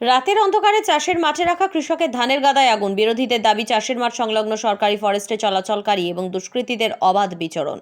রাতের অন্ধকারে চাষের মাঠে রাখা কৃষকের ধানের গাদায় আগুন। বিরোধীদের দাবি, চাষের মাঠ সংলগ্ন সরকারি ফরেস্টে চলাচলকারী এবং দুষ্কৃতীদের অবাধ বিচরণ।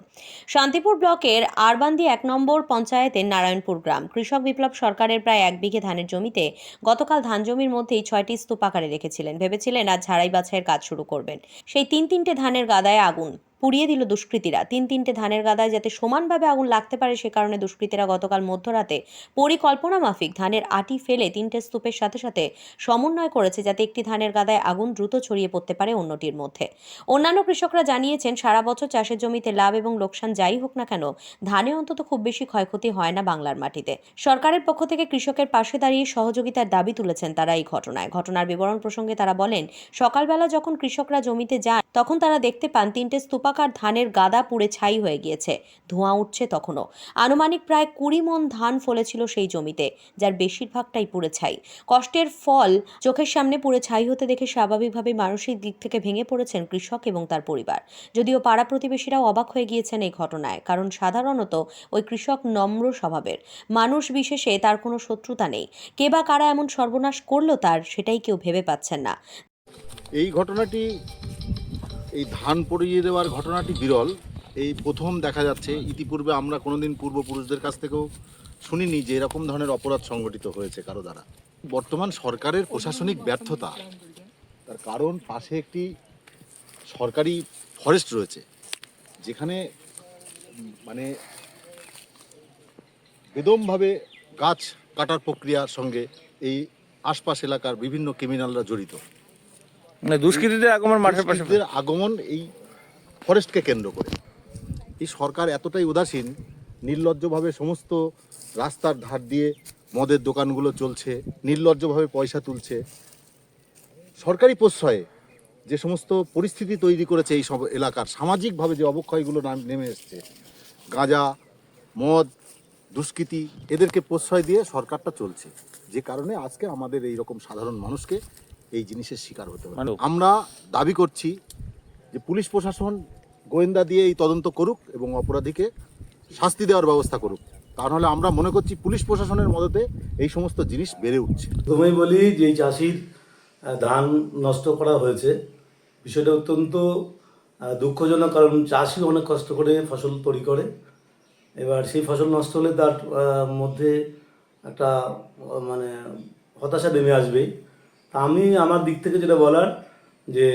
শান্তিপুর ব্লকের আরবান্দি এক নম্বর পঞ্চায়েতের নারায়ণপুর গ্রাম। কৃষক বিপ্লব সরকারের প্রায় এক বিঘে ধানের জমিতে গতকাল ধান জমির মধ্যেই ছয়টি স্তূপ আকারে রেখেছিলেন। ভেবেছিলেন আজ ঝাড়াই বাছাইয়ের কাজ শুরু করবেন। সেই তিন তিনটে ধানের গাদায় আগুন। পুড়িয়ে দিল দুষ্কৃতীরা। তিন তিনটে ধানের গাদায় যাতে সমানভাবে আগুন লাগতে পারে সে কারণে দুষ্কৃতীরা গতকাল মধ্যরাতে পরিকল্পনা মাফিক ধানের আটি ফেলে তিনটে স্তূপের সাথে সাথে সমন্বয় করেছে যাতে একটি ধানের গাদায় আগুন দ্রুত ছড়িয়ে পড়তে পারে অন্যটির মধ্যে। অন্যান্য কৃষকরা জানিয়েছেন, সারা বছর চাষের জমিতে লাভ এবং লোকসান যাই হোক না কেন, ধানে অন্তত খুব বেশি ক্ষয়ক্ষতি হয় না বাংলার মাটিতে। সরকারের পক্ষ থেকে কৃষকের পাশে দাঁড়িয়ে সহযোগিতার দাবি তুলেছেন তারা এই ঘটনায়। ঘটনার বিবরণ প্রসঙ্গে তারা বলেন, সকালবেলা যখন কৃষকরা জমিতে যান, তখন তারা দেখতে পান, তিনটে স্তূপাকার ধানের গাদা পুড়ে ছাই হয়ে গিয়েছে। ধোঁয়া উঠছে তখনও। আনুমানিক প্রায় কুড়ি মন ধান ফলেছিল সেই জমিতে, যার বেশিরভাগটাই পুড়ে ছাই। কষ্টের ফল চোখের সামনে পুড়ে ছাই হতে দেখে স্বাভাবিকভাবে মানসিক দিক থেকে ভেঙে পড়েছেন কৃষক এবং তার পরিবার। যদিও পাড়া প্রতিবেশীরাও অবাক হয়ে গিয়েছেন এই ঘটনায়, কারণ সাধারণত ওই কৃষক নম্র স্বভাবের। মানুষ বিশেষে তার কোনো শত্রুতা নেই। কে বা কারা এমন সর্বনাশ করল তার সেটাই কেউ ভেবে পাচ্ছেন না। এই ঘটনাটি এই ধান পড়িয়ে দেওয়ার ঘটনাটি বিরল। এই প্রথম দেখা যাচ্ছে, ইতিপূর্বে আমরা কোনোদিন পূর্বপুরুষদের কাছ থেকেও শুনিনি যে এরকম ধরনের অপরাধ সংগঠিত হয়েছে কারও দ্বারা। বর্তমান সরকারের প্রশাসনিক ব্যর্থতা, তার কারণ পাশে একটি সরকারি ফরেস্ট রয়েছে, যেখানে মানে বেদমভাবে গাছ কাটার প্রক্রিয়ার সঙ্গে এই আশপাশ এলাকার বিভিন্ন ক্রিমিনালরা জড়িত। মানে দুষ্কৃতীদের আগমন মাঠের পাশে আগমন এই ফরেস্টকে কেন্দ্র করে। এই সরকার এতটাই উদাসীন, নির্লজ্জভাবে সমস্ত রাস্তার ধার দিয়ে মদের দোকানগুলো চলছে, নির্লজ্জভাবে পয়সা তুলছে। সরকারি প্রশ্রয়ে যে সমস্ত পরিস্থিতি তৈরি করেছে এই সব এলাকার, সামাজিকভাবে যে অবক্ষয়গুলো নাম- নেমে এসছে, গাঁজা, মদ, দুষ্কৃতি, এদেরকে প্রশ্রয় দিয়ে সরকারটা চলছে। যে কারণে আজকে আমাদের এই রকম সাধারণ মানুষকে এই জিনিসের শিকার হতে হবে মানে- আমরা দাবি করছি যে পুলিশ প্রশাসন গোয়েন্দা দিয়ে এই তদন্ত করুক এবং অপরাধীকে শাস্তি দেওয়ার ব্যবস্থা করুক। তা নাহলে আমরা মনে করছি পুলিশ প্রশাসনের মদতে এই সমস্ত জিনিস বেড়ে উঠছে। প্রথমেই বলি যে চাষির ধান নষ্ট করা হয়েছে বিষয়টা অত্যন্ত দুঃখজনক কারণ চাষি অনেক কষ্ট করে ফসল তৈরি করে। এবার সেই ফসল নষ্ট হলে তার মধ্যে একটা মানে হতাশা নেমে আসবেই। আমি আমার দিক থেকে যেটা বলার যে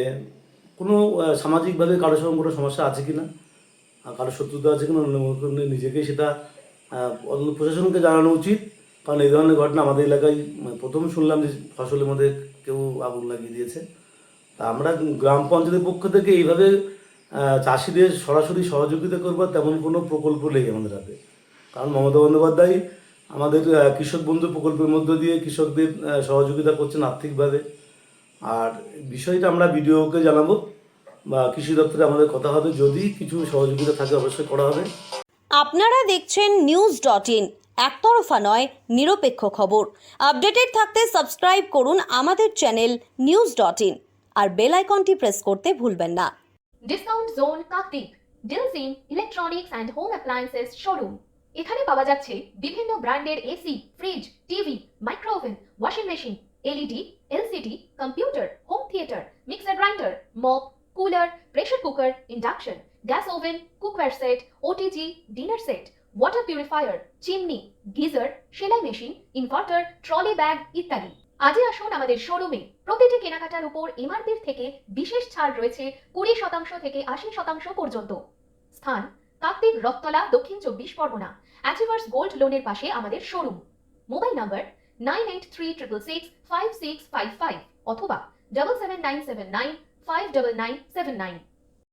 কোনো সামাজিকভাবে কারোর সঙ্গে কোনো সমস্যা আছে কি না আর কারোর শত্রুতা আছে অন্য কোনো নিজেকেই সেটা প্রশাসনকে জানানো উচিত। কারণ এই ধরনের ঘটনা আমাদের এলাকায় মানে প্রথম শুনলাম যে ফসলের মধ্যে কেউ আগুন লাগিয়ে দিয়েছে। তা আমরা গ্রাম পঞ্চায়েতের পক্ষ থেকে এইভাবে চাষিদের সরাসরি সহযোগিতা করবার তেমন কোনো প্রকল্প নেই আমাদের হাতে। কারণ মমতা বন্দ্যোপাধ্যায় আমাদের কৃষক বন্ধু প্রকল্পের মধ্য দিয়ে কৃষকদের সহযোগিতা করছেন আর্থিকভাবে। আর বিষয়টা আমরা বিডিওকে জানাব বা কৃষি দপ্তরে আমাদের কথা হবে। যদি কিছু সহযোগিতা থাকে অবশ্যই করা হবে। আপনারা দেখছেন নিউজ ডট ইন একতরফা নয় নিরপেক্ষ খবর। আপডেটেড থাকতে সাবস্ক্রাইব করুন আমাদের চ্যানেল নিউজ ডট ইন। আর বেল আইকনটি প্রেস করতে ভুলবেন না। Discount zone Kartik deals in electronics and home appliances showroom এখানে পাওয়া যাচ্ছে বিভিন্ন ব্র্যান্ডের AC, fridge, TV, micro oven, washing machine, LED, LCD, computer, home theatre, mixer grinder, mop, cooler pressure cooker, induction, gas oven, cookware set, OTG, dinner set, water purifier, chimney, geyser, সেলাই machine, inverter, trolley bag ইত্যাদি। আজই আসুন আমাদের শোরুমে। প্রতিটি কেনাকাটার উপর এমআরপির থেকে বিশেষ ছাড় রয়েছে কুড়ি শতাংশ থেকে আশি শতাংশ পর্যন্ত। স্থান কাকদ্বীপ, রক্তলা, দক্ষিণ চব্বিশ পরগনা। অ্যাচিভার্স গোল্ড লোনের পাশে আমাদের showroom mobile number nine eight three triple six five six five five অথবা double seven nine seven nine five double nine seven nine